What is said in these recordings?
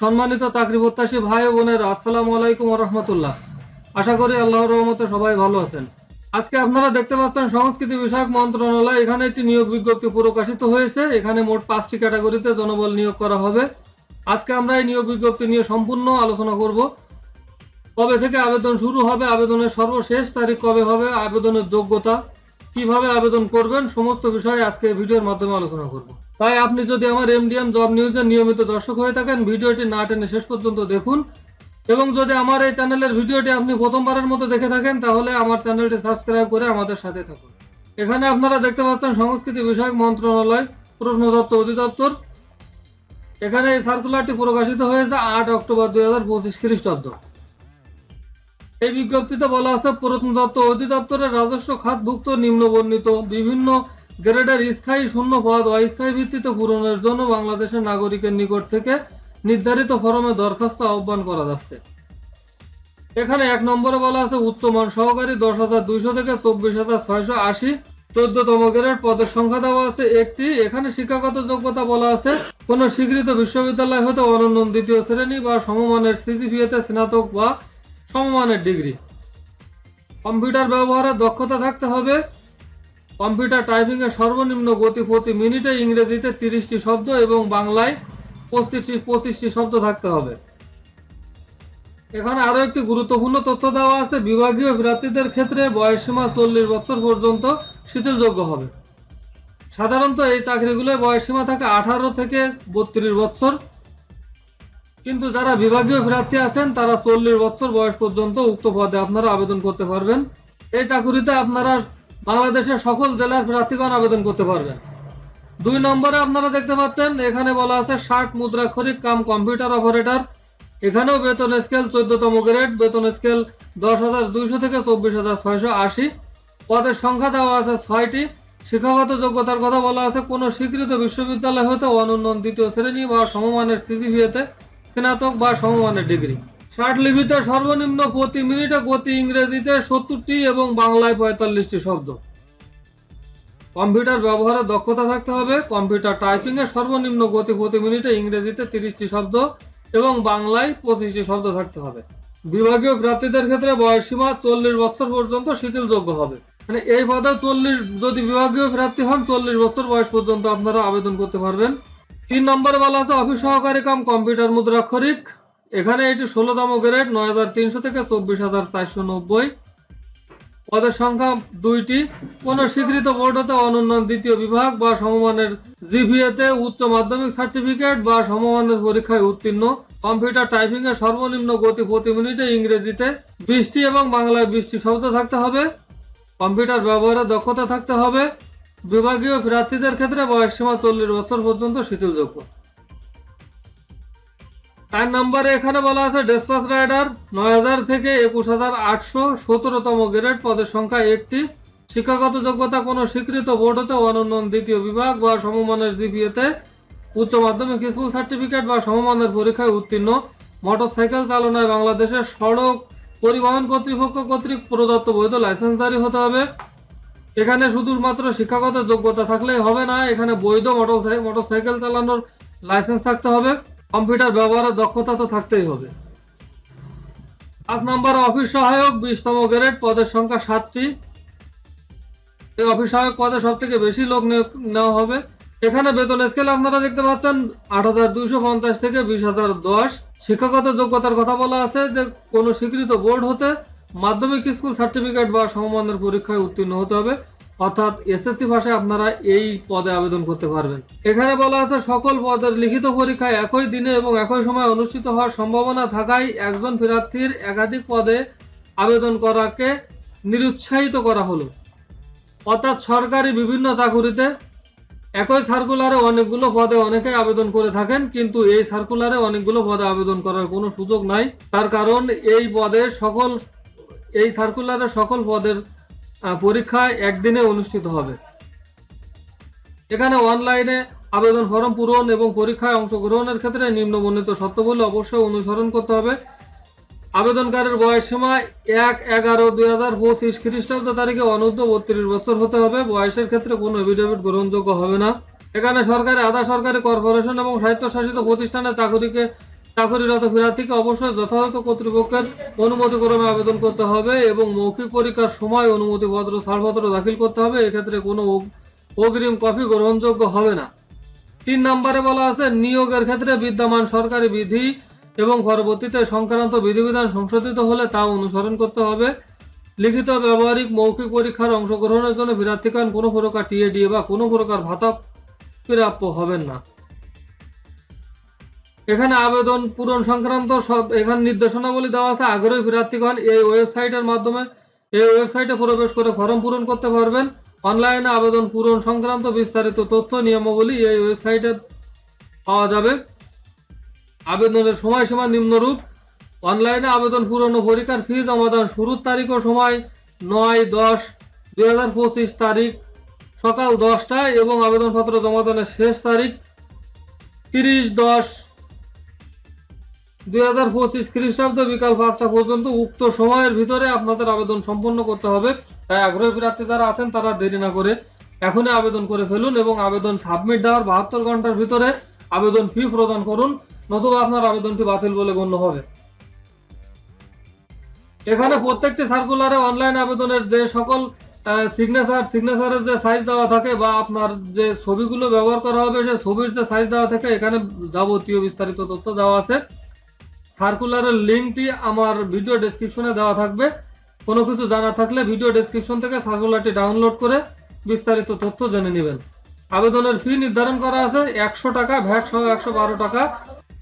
সম্মানিত চাকরি প্রত্যাশী ভাই ও বোনের, আসসালামু আলাইকুম রহমতুল্লাহ। আশা করি আল্লাহর রহমতে সবাই ভালো আছেন। আজকে আপনারা দেখতে পাচ্ছেন সংস্কৃতি বিষয়ক মন্ত্রণালয়, এখানে একটি নিয়োগ বিজ্ঞপ্তি প্রকাশিত হয়েছে। এখানে মোট পাঁচটি ক্যাটাগরিতে জনবল নিয়োগ করা হবে। আজকে আমরা এই নিয়োগ বিজ্ঞপ্তি নিয়ে সম্পূর্ণ আলোচনা করব। কবে থেকে আবেদন শুরু হবে, আবেদনের সর্বশেষ তারিখ কবে হবে, আবেদনের যোগ্যতা, কীভাবে আবেদন করবেন, সমস্ত বিষয়ে আজকে ভিডিওর মাধ্যমে আলোচনা করব। তাই আপনি যদি আমার এমডিএম জব নিউজের নিয়মিত দর্শক হয়ে থাকেন, ভিডিওটি না টেনে শেষ পর্যন্ত দেখুন। এবং যদি আমার এই চ্যানেলের ভিডিওটি আপনি প্রথমবারের মতো দেখে থাকেন, তাহলে আমার চ্যানেলটি সাবস্ক্রাইব করে আমাদের সাথে থাকুন। এখানে আপনারা দেখতে পাচ্ছেন সংস্কৃতি বিষয়ক মন্ত্রণালয় প্রশ্নদপ্তর অধিদপ্তর। এখানে এই সার্কুলারটি প্রকাশিত হয়েছে আট অক্টোবর দুই হাজার পঁচিশ খ্রিস্টাব্দ। এই বিজ্ঞপ্তিতে বলা আছে প্রত্নতত্ত্ব অধিদপ্তরের রাজস্ব খাতভুক্ত, নিম্নবর্ণিত বিভিন্ন গ্রেডের স্থায়ী শূন্য পদ অস্থায়ী ভিত্তিতে পূরণের জন্য বাংলাদেশের নাগরিকের নিকট থেকে নির্ধারিত ফরমে দরখাস্ত আহ্বান করা যাচ্ছে। এখানে এক নম্বরে বলা আছে, উচ্চমান সহকারী দশ হাজার দুইশো থেকে চব্বিশ হাজার ছয়শো আশি চোদ্দতম গ্রেড পদের সংখ্যা দেওয়া আছে একটি। এখানে শিক্ষাগত যোগ্যতা বলা আছে, কোন স্বীকৃত বিশ্ববিদ্যালয় হতে অনন্য দ্বিতীয় শ্রেণি বা সমমানের সিজিপিএতে স্নাতক বা সমমানের ডিগ্রি। কম্পিউটার ব্যবহারের দক্ষতা থাকতে হবে কম্পিউটার টাইপিং এর সর্বনিম্ন গতি প্রতি মিনিটে ইংরেজিতে তিরিশটি শব্দ এবং বাংলায় পঁচিশটি পঁচিশটি শব্দ থাকতে হবে। এখানে আরও একটি গুরুত্বপূর্ণ তথ্য দেওয়া আছে। বিভাগীয় প্রার্থীদের ক্ষেত্রে বয়সসীমা চল্লিশ বছর পর্যন্ত শিথিলযোগ্য হবে। সাধারণত এই চাকরিগুলোয় বয়সসীমা থাকে আঠারো থেকে বত্রিশ বছর। কিন্তু যারা বিভাগীয় প্রার্থী আছেন, তারা চল্লিশ বছর বয়স পর্যন্ত উক্ত পদে আপনারা আবেদন করতে পারবেন। এই চাকুরিতে আপনারা বাংলাদেশের সকল জেলার প্রার্থীগণ আবেদন করতে পারবেন। দুই নম্বরে আপনারা দেখতে পাচ্ছেন, এখানে বলা আছে ষাট মুদ্রাক্ষরিক কাম কম্পিউটার অপারেটর। এখানেও বেতন স্কেল চোদ্দতম গ্রেড, বেতন স্কেল দশ হাজার দুইশো থেকে চব্বিশ হাজার ছয়শো আশি। পদের সংখ্যা দেওয়া আছে ছয়টি। শিক্ষাগত যোগ্যতার কথা বলা আছে, কোনো স্বীকৃত বিশ্ববিদ্যালয় হতে অনন্য দ্বিতীয় শ্রেণি বা সমমানের সিজিভিএতে স্নাতক বা সমমানের ডিগ্রি। লিপিতে সর্বনিম্ন প্রতি মিনিটে গতি ইংরেজিতে সত্তরটি এবং বাংলায় পঁয়তাল্লিশটি শব্দ। কম্পিউটার ব্যবহারে দক্ষতা থাকতে হবে। কম্পিউটার টাইপিং এর সর্বনিম্ন গতি প্রতি মিনিটে ইংরেজিতে তিরিশটি শব্দ এবং বাংলায় পঁচিশটি শব্দ থাকতে হবে। বিভাগীয় প্রার্থীদের ক্ষেত্রে বয়সসীমা চল্লিশ বছর পর্যন্ত শিথিলযোগ্য হবে। মানে এই পদে চল্লিশ, যদি বিভাগীয় প্রার্থী হন, চল্লিশ বছর বয়স পর্যন্ত আপনারা আবেদন করতে পারবেন। তিন নম্বরে বলা আছে অফিস সহকারী কাম, কম্পিউটার মুদ্রাক্ষরিক এখানে এটি ষোলোতম গ্রেড নয় হাজার তিনশো থেকে চব্বিশ হাজার চারশো নব্বই। পদের সংখ্যা দুইটি। কোন স্বীকৃত বোর্ড হতে অনন্য দ্বিতীয় বিভাগ বা সমমানের জিভিএতে উচ্চ মাধ্যমিক সার্টিফিকেট বা সমমানের পরীক্ষায় উত্তীর্ণ। কম্পিউটার টাইপিং এর সর্বনিম্ন গতি প্রতি মিনিটে ইংরেজিতে বৃষ্টি এবং বাংলায় বৃষ্টি শব্দ থাকতে হবে। কম্পিউটার ব্যবহারে দক্ষতা থাকতে হবে। বিভাগীয় প্রার্থীদের ক্ষেত্রে বয়সসীমা চল্লিশ বছর পর্যন্ত শিথিলযোগ্য। চার নম্বরে এখানে বলা আছে, ডেসপাস রাইডার নয় হাজার থেকে একুশ হাজার আটশো সতেরোতম গ্রেড, পদের সংখ্যা একটি। শিক্ষাগত যোগ্যতা কোনো স্বীকৃত বোর্ড হতে অনন্য দ্বিতীয় বিভাগ বা সমমানের জিপিএতে উচ্চ মাধ্যমিক স্কুল সার্টিফিকেট বা সমমানের পরীক্ষায় উত্তীর্ণ। মোটরসাইকেল চালনায় বাংলাদেশের সড়ক পরিবহন কর্তৃপক্ষ কর্তৃক প্রদত্ত বৈধ লাইসেন্সধারী হতে হবে। এখানে শুধুমাত্র শিক্ষাগত যোগ্যতা থাকলেই হবে না, এখানে বৈধ মোটর মোটরসাইকেল চালানোর লাইসেন্স থাকতে হবে। কম্পিউটার ব্যবহারের দক্ষতা তো থাকতেই হবে। পাঁচ নম্বর, অফিস সহায়ক, বিশতম গ্রেড, পদের সংখ্যা সাতটি। এই অফিস সহায়ক পদে সব থেকে বেশি লোক নেওয়া হবে। এখানে বেতন স্কেল আপনারা দেখতে পাচ্ছেন, আট হাজার দুইশো পঞ্চাশ থেকে বিশ হাজার দশ। শিক্ষাগত যোগ্যতার কথা বলা আছে যে, কোনো স্বীকৃত বোর্ড হতে মাধ্যমিক স্কুল সার্টিফিকেট বা সমমানের পরীক্ষায় উত্তীর্ণ হতে হবে। অর্থাৎ এসএসসি ভাষায় আপনারা এই পদে আবেদন করতে পারবেন। এখানে বলা আছে, সকল পদের লিখিত পরীক্ষায় একই দিনে এবং একই সময় অনুষ্ঠিত হওয়ার সম্ভাবনা থাকায় একজন প্রার্থীর একাধিক পদে আবেদন করাকে নিরুৎসাহিত করা হলো। অর্থাৎ সরকারি বিভিন্ন চাকুরিতে একই সার্কুলারে অনেকগুলো পদে অনেকেই আবেদন করে থাকেন, কিন্তু এই সার্কুলারে অনেকগুলো পদে আবেদন করার কোনো সুযোগ নাই। তার কারণ এই পদে সকল এই সার্কুলারে সকল পদের পরীক্ষা একদিনে অনুষ্ঠিত হবে। এখানে অনলাইনে আবেদন ফর্ম পূরণ এবং পরীক্ষায় অংশগ্রহণের ক্ষেত্রে নিম্নবর্ণিত শর্তাবলী অবশ্যই অনুসরণ করতে হবে। আবেদনকারীর বয়স সীমা এক এগারো দুই হাজার পঁচিশ খ্রিস্টাব্দ তারিখে অনূর্ধ্ব বত্রিশ বছর হতে হবে। বয়সের ক্ষেত্রে কোনো এফিডেভিট গ্রহণযোগ্য হবে না। এখানে সরকারি, আধা সরকারি কর্পোরেশন এবং স্বায়ত্তশাসিত প্রতিষ্ঠানে চাকরিকে চাকরিরত প্রার্থীকে অবশ্যই যথাযথ কর্তৃপক্ষের অনুমতি ক্রমে আবেদন করতে হবে এবং মৌখিক পরীক্ষার সময় অনুমতিপত্র, ছাড়পত্র দাখিল করতে হবে। এক্ষেত্রে কোনো অগ্রিম কপি গ্রহণযোগ্য হবে না। তিন নম্বরে বলা আছে, নিয়োগের ক্ষেত্রে বিদ্যমান সরকারি বিধি এবং পরবর্তীতে সংক্রান্ত বিধিবিধান সংশোধিত হলে তা অনুসরণ করতে হবে। লিখিত, ব্যবহারিক, মৌখিক পরীক্ষার অংশগ্রহণের জন্য প্রার্থীগণ কোনো প্রকার টিএডিএ বা কোনো প্রকার ভাতা প্রাপ্য হবেন না। এখানে আবেদন পূরণ সংক্রান্ত সব এখানে নির্দেশনাবলী দেওয়া আছে। আগ্রহী প্রার্থীগণ এই ওয়েবসাইটের মাধ্যমে এই ওয়েবসাইটে প্রবেশ করে ফর্ম পূরণ করতে পারবেন। অনলাইনে আবেদন পূরণ সংক্রান্ত বিস্তারিত তথ্য, নিয়মাবলী এই ওয়েবসাইটে পাওয়া যাবে। আবেদনের সময়সীমা নিম্নরূপ। অনলাইনে আবেদন পূরণ ও পরীক্ষার ফি জমাদান শুরুর তারিখ ও সময় নয় দশ দুই তারিখ সকাল দশটায় এবং আবেদনপত্র জমাদানের শেষ তারিখ তিরিশ দশ দুই হাজার পঁচিশ খ্রিস্টাব্দ বিকাল পাঁচটা পর্যন্ত উক্ত সময়ের ভিতরে আপনাদের আবেদন সম্পন্ন করতে হবে। তাই আগ্রহী প্রার্থী যারা আছেন, তারা দেরি না করে এখনই আবেদন করে ফেলুন এবং আবেদন সাবমিট দেওয়ার বাহাত্তর ঘণ্টার ভিতরে আবেদন ফি প্রদান করুন, নতুবা আপনার আবেদনটি বাতিল বলে গণ্য হবে। এখানে প্রত্যেকটি সার্কুলারে অনলাইন আবেদনের যে সকল সিগনেচার সিগনেচারের যে সাইজ দেওয়া থাকে বা আপনার যে ছবিগুলো ব্যবহার করা হবে, সেই ছবির যে সাইজ দেওয়া থাকে, এখানে যাবতীয় বিস্তারিত তথ্য দেওয়া আছে। সার্কুলারের লিঙ্কটি আমার ভিডিও ডেসক্রিপশনে দেওয়া থাকবে। কোনো কিছু জানা থাকলে ভিডিও ডেসক্রিপশন থেকে সার্কুলারটি ডাউনলোড করে বিস্তারিত তথ্য জেনে নেবেন। আবেদনের ফি নির্ধারণ করা আছে একশো টাকা ভ্যাট সহ একশো বারো টাকা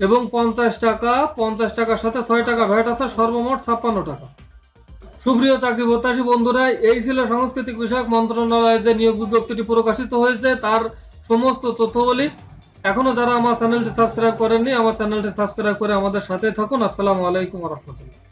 এবং পঞ্চাশ টাকা, পঞ্চাশ টাকার সাথে ছয় টাকা ভ্যাট আছে, সর্বমোট ছাপ্পান্ন টাকা। সুপ্রিয় চাকরি প্রত্যাশী বন্ধুরা, এই ছিল সাংস্কৃতিক বিষয়ক মন্ত্রণালয়ের যে নিয়োগ বিজ্ঞপ্তিটি প্রকাশিত হয়েছে, তার সমস্ত তথ্যবলী। এখনও যারা আমার চ্যানেলটি সাবস্ক্রাইব করেননি, আমার চ্যানেলটি সাবস্ক্রাইব করে আমাদের সাথে থাকুন। আসসালামু আলাইকুম রহমতুল্লাহ।